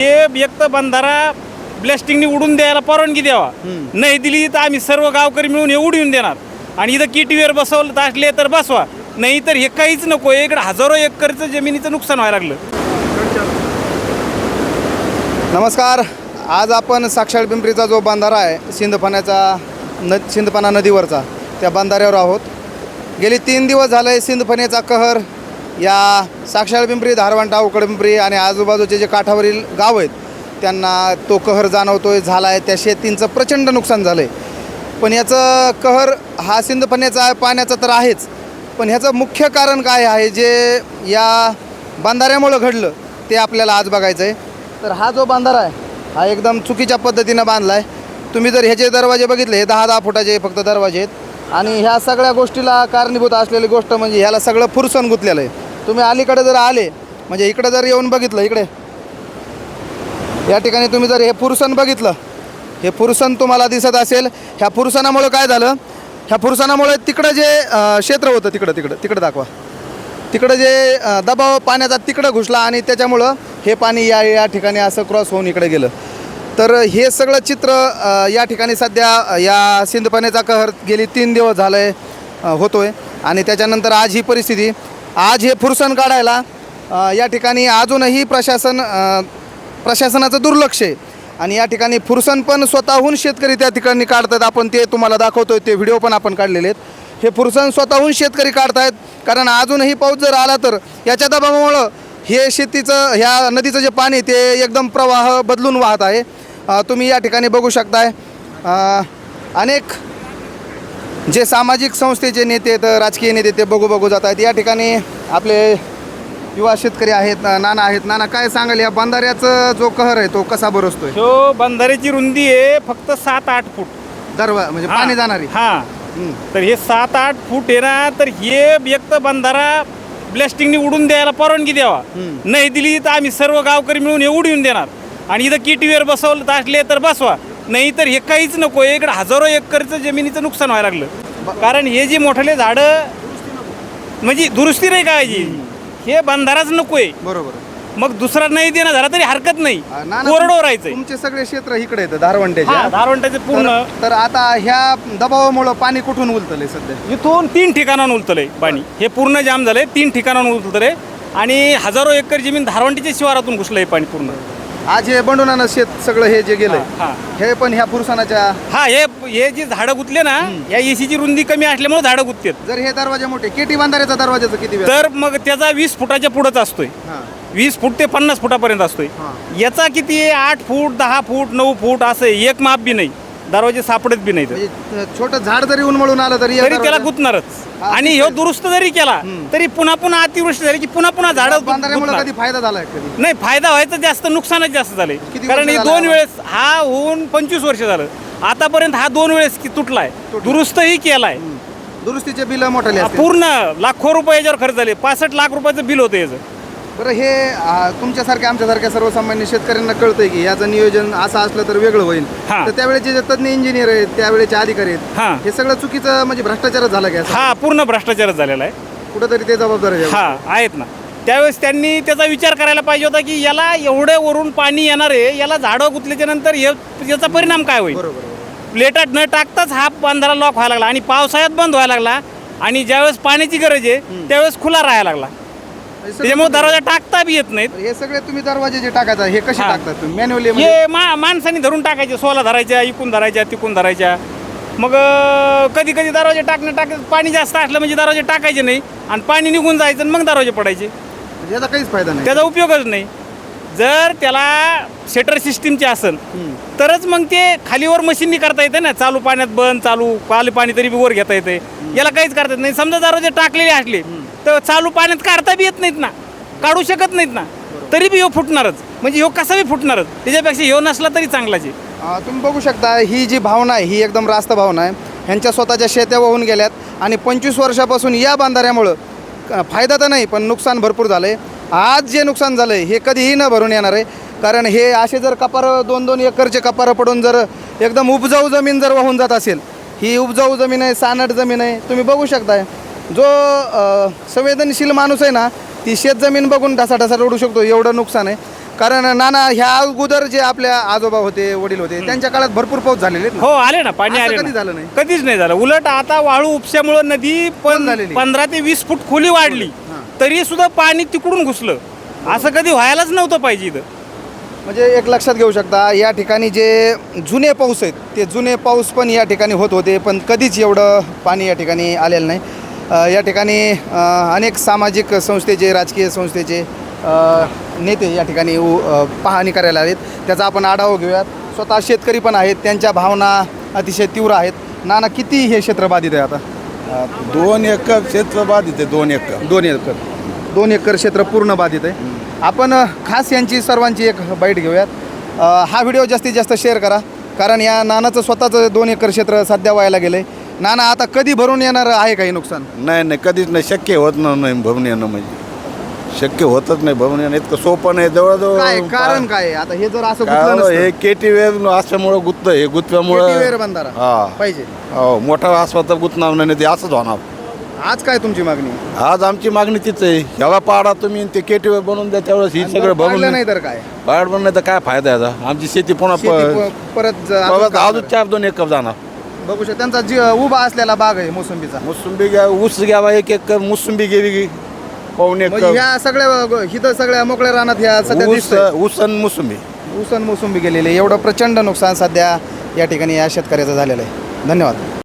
हे एक तर बंधारा ब्लास्टिंगनी उडून द्यायला परवानगी द्यावा. नाही दिली तर आम्ही सर्व गावकरी मिळून हे उडवून देणार. आणि इथं किटीवर बसवलं असले तर बसवा. नाही तर हे काहीच नको इकडे हजारो एकरचं जमिनीचं नुकसान व्हायला लागलं. नमस्कार. आज आपण साक्षाळ पिंपरीचा जो बंधारा आहे सिंदफण्याचा न सिंदफणा नदीवरचा त्या बंधाऱ्यावर आहोत. गेली तीन दिवस झाले सिंदफणेचा कहर या साक्षाळ पिंपरी धारवंटा उकडपिंपरी आणि आजूबाजूचे जे काठावरील गाव आहेत त्यांना तो कहर जाणवतोय झाला आहे त्या शेतींचं प्रचंड नुकसान झालं आहे पण याचं कहर हा सिंदफण्याचा आहे पाण्याचा तर आहेच. पण ह्याचं मुख्य कारण काय आहे जे या बांधाऱ्यामुळं घडलं ते आपल्याला आज बघायचं आहे. तर हा जो बांधारा आहे हा एकदम चुकीच्या पद्धतीनं बांधला आहे तुम्ही जर ह्याचे दरवाजे बघितले हे दहा दहा फुटाचे फक्त दरवाजे आहेत. आणि ह्या सगळ्या गोष्टीला कारणीभूत असलेली गोष्ट म्हणजे ह्याला सगळं फुरसन गुंतलेलं आहे. तुम्ही अलीकडे जर आले म्हणजे इकडे जर येऊन बघितलं इकडे. या ठिकाणी तुम्ही जर हे पुरुषण बघितलं हे पुरुषण तुम्हाला दिसत असेल. ह्या पुरुषणामुळे काय झालं? ह्या पुरुषणामुळे तिकडं जे क्षेत्र होतं तिकडं तिकडं तिकडं दाखवा. तिकडं जे दबाव पाण्याचा तिकडं घुसला आणि त्याच्यामुळं हे पाणी या या ठिकाणी असं क्रॉस होऊन इकडे गेलं. तर हे सगळं चित्र या ठिकाणी सध्या या सिंधपाण्याचा कहर गेली तीन दिवस झालं आहे होतो आहे आणि त्याच्यानंतर आज ही परिस्थिती आज हे फुरसन काढायला या ठिकाणी अजूनही प्रशासन प्रशासनाचं दुर्लक्ष आहे. आणि या ठिकाणी फुरसन पण स्वतःहून शेतकरी त्या ठिकाणी काढतात. आपण ते तुम्हाला दाखवतोय ते व्हिडिओ पण आपण काढलेले आहेत. हे फुरसन स्वतःहून शेतकरी काढतायत. कारण अजूनही पाऊस जर आला तर याच्या दबावामुळं हे शेतीचं ह्या नदीचं जे पाणी ते एकदम प्रवाह बदलून वाहत आहे. तुम्ही या ठिकाणी बघू शकताय. अनेक जे सामाजिक संस्थेचे नेते आहेत राजकीय नेते ते बघू बघू जात आहेत. या ठिकाणी आपले युवा शेतकरी आहेत नाना आहेत. नाना काय सांगाल? या बंधाऱ्याचा जो कहर आहे तो कसा बरसतोय? तो बंधाऱ्याची रुंदी आहे फक्त सात आठ फूट. दरवा म्हणजे. पाणी जाणारी. हा. हं. तर हे सात आठ फूट आहे ना तर हे तर बंधारा ब्लास्टिंगनी उडून द्यायला परवानगी द्यावा. नाही दिली तर आम्ही सर्व गावकरी मिळून हे उडवून देणार. आणि इथं किटीवर बसवलं तर असले तर बसवा. नाही तर हे काहीच नको इकडे हजारो एकरचं जमिनीचं नुकसान व्हायला लागलं. कारण हे जे मोठाले झाडं म्हणजे दुरुस्ती नाही करायची हे बंधाराच नकोय. बरोबर. मग दुसरा नाही देणं झाला तरी हरकत नाही. कोरडो राहायचंय. तुमचे सगळे क्षेत्र इकडे येतं धारवंट्याचे धारवंटाचे पूर्ण. तर- तर आता ह्या दबावामुळं पाणी कुठून उलतलंय सध्या? इथून तीन ठिकाणाहून उलतलंय पाणी. हे पूर्ण जाम झालंय तीन ठिकाणाहून उलतलंय. आणि हजारो एकर जमीन धारवंटीच्या शिवारातून घुसलंय पाणी पूर्ण. आज हे बंडोनानं शेत सगळं हे जे गेलंय हा हे. पण ह्या फुरसानाच्या हा हे हे जे झाडं गुतले ना या एसीची रुंदी कमी असल्यामुळे झाडं गुततात. जर हे दरवाजे मोठे केटी बांधाऱ्याचा दरवाजाचं किती वेळ तर मग त्याचा वीस फुटाच्या पुढंच असतोय. हा. वीस फूट ते पन्नास फुटापर्यंत असतोय. हा. याचा किती आहे? आठ फूट दहा फूट नऊ फूट असं आहे. एक माप बी नाही. दरवाजे सापडत बी नाही म्हणजे छोटं झाड जरी उन्मळून आलं तरी या तरी त्याला दरवाजा- गुतणारच. हा, आणि ह्यो दुरुस्त जरी केला. तरी पुन्हा पुन्हा अतिवृष्टी झाली की पुन्हा पुन्हा झाडं बांधाऱ्यामुळे. कधी फायदा कधी? नाही फायदा व्हायचा जास्त नुकसानच जास्त किती कारण हे झालं दोन हा? वेळेस हा होऊन पंचवीस वर्ष झालं. आतापर्यंत हा दोन वेळेस की तुटलाय. दुरुस्तही केलाय. दुरुस्तीचे बिल मोठाले असतील. पूर्ण लाखो रुपये याच्यावर खर्च झाले. पासष्ट लाख रुपयाचं बिल होतं याचं. बरं हे आ, तुमच्यासारख्या आमच्यासारख्या सर्वसामान्य शेतकऱ्यांना कळतंय की याचं नियोजन असं असलं तर वेगळं होईल. हा. तर त्यावेळेचे जे तज्ञ इंजिनियर आहेत त्यावेळेचे अधिकारी आहेत हा. हे सगळं चुकीचं म्हणजे भ्रष्टाचारच झाला का हा पूर्ण भ्रष्टाचारच झालेला आहे. कुठंतरी ते जबाबदार आहे हा आहेत ना. त्यावेळेस त्यांनी त्याचा विचार करायला पाहिजे होता की याला एवढे वरून पाणी येणार आहे याला झाडं गुतल्याच्या नंतर हे- याचा परिणाम काय होईल? बरोबर. प्लेटात न टाकताच हा बंधारा लॉक व्हायला लागला आणि पावसाळ्यात बंद व्हायला लागला आणि ज्यावेळेस पाण्याची गरज आहे त्यावेळेस खुला राहायला लागला. हे त्याच्यामुळे दरवाजा टाकता बी येत नाहीत. हे सगळे तुम्ही दरवाजे जे टाकायचा हे कसे हा. टाकतात तुम्ही? मॅन्युअली हे मा माणसाने धरून टाकायचे सोला धरायच्या इकून धरायच्या तिकून धरायच्या. मग कधी कधी दरवाजे टाकणं टाक पाणी जास्त असलं म्हणजे दरवाजे टाकायचे नाही आणि पाणी निघून जायचं आणि मग दरवाजे पडायचे. याचा काहीच फायदा नाही. त्याचा उपयोगच नाही. जर त्याला शटर सिस्टीमचे असेल हम्म. तरच मग ते खालीवर मशीननी करता येते ना. चालू पाण्यात बंद चालू पाले पाणी तरी बी वर घेता येते. याला काहीच करता येत नाही. समजा दरवाजे टाकलेले असले तर चालू पाण्यात काढता बी येत नाहीत ना. काढू शकत नाहीत ना. तरी बी ह्यो फुटणारच. म्हणजे ह्यो कसा बी फुटणारच. त्याच्यापेक्षा ह्यो नसला तरी चांगलाच आहे. तुम्ही बघू शकता ही जी भावना आहे ही एकदम रास्त भावना आहे. ह्यांच्या स्वतःच्या शेत्या वाहून गेल्यात. आणि पंचवीस वर्षापासून या बांधाऱ्यामुळं क- फायदा तर नाही पण नुकसान भरपूर झालं आहे आज जे नुकसान झालं आहे हे कधीही न भरून येणार आहे. कारण हे असे जर कपारं दोन दोन एकरचे कपारं पडून जर एकदम उपजाऊ जमीन जर वाहून जात असेल ही उपजाऊ जमीन आहे सानट जमीन आहे. तुम्ही बघू शकताय. जो संवेदनशील माणूस आहे ना ती शेतजमीन बघून ढसा ढसा रडू शकतो एवढं नुकसान आहे कारण नाना ह्या अगोदर जे आपल्या आजोबा होते वडील होते त्यांच्या काळात भरपूर पाऊस झालेले आहेत ना? हो आले ना पाणी असं आले कधी ना. झालं नाही? कधीच नाही झालं उलट आता वाळू उपशामुळे नदी पण झालेली. पंधरा ते वीस फूट खोली वाढली हां. तरी सुद्धा पाणी तिकडून घुसलं असं कधी व्हायलाच नव्हतं पाहिजे इथं म्हणजे एक लक्षात घेऊ शकता या ठिकाणी जे जुने पाऊस आहेत ते जुने पाऊस पण या ठिकाणी होत होते पण कधीच एवढं पाणी या ठिकाणी आलेलं नाही या ठिकाणी अनेक सामाजिक संस्थेचे राजकीय संस्थेचे नेते या ठिकाणी पाहणी करायला आलेत. त्याचा आपण आढावा घेऊयात. स्वतः शेतकरी पण आहेत त्यांच्या भावना अतिशय तीव्र आहेत. नाना किती हे क्षेत्र बाधित आहे आता? दोन एकर क्षेत्र बाधित आहे दोन एकर. दोन एकर. दोन एकर क्षेत्र पूर्ण बाधित आहे. आपण खास यांची सर्वांची एक बाईट घेऊयात. हा व्हिडिओ जास्तीत जास्त शेअर करा. कारण या नानाचं स्वतःचं दोन एकर क्षेत्र सध्या व्हायला गेलं आहे नाना आता कधी भरून येणार आहे काही नुकसान? नाही नाही कधीच नाही शक्य होत न- नाही भरून येणं म्हणजे. शक्य होतच नाही भरून येणं इतकं सोपं नाही जवळजवळ कारण काय आहे? आता हे जर असं काय गुंतलं हो, हे केटी वेर असल्यामुळं गुत्त हे गुतव्यामुळं बंधारा. हा. पाहिजे. हो मोठा तर गुतणार नाही ते असंच होणार. आज काय तुमची मागणी? आज आमची मागणी तीच आहे. ह्याला पाडा तुम्ही ते केटी वेळ बनवून द्या त्यावेळेस ही सगळं भरून पाडलं नाही तर काय? पाड बनलं तर काय फायदा याचा? आमची शेती पुन्हा प- शेती प- परत ज- अजून परत काय अजून चार दोन एकर जाणार. बघू शकता. त्यांचा जी उभा असलेला बाग आहे मोसंबीचा. मुसुंबी घ्या ऊस घ्यावा एक एकर मुसुंबी म्हणजे एकर ह्या सगळ्या हिथं सगळ्या मोकळ्या रानात ह्या सध्या ऊस दिसतंय. ऊस आणि मुसुंबी. ऊसन मोसंबी गेलेले एवढं प्रचंड नुकसान सध्या या ठिकाणी या शेतकऱ्याचं झालेलं आहे. धन्यवाद.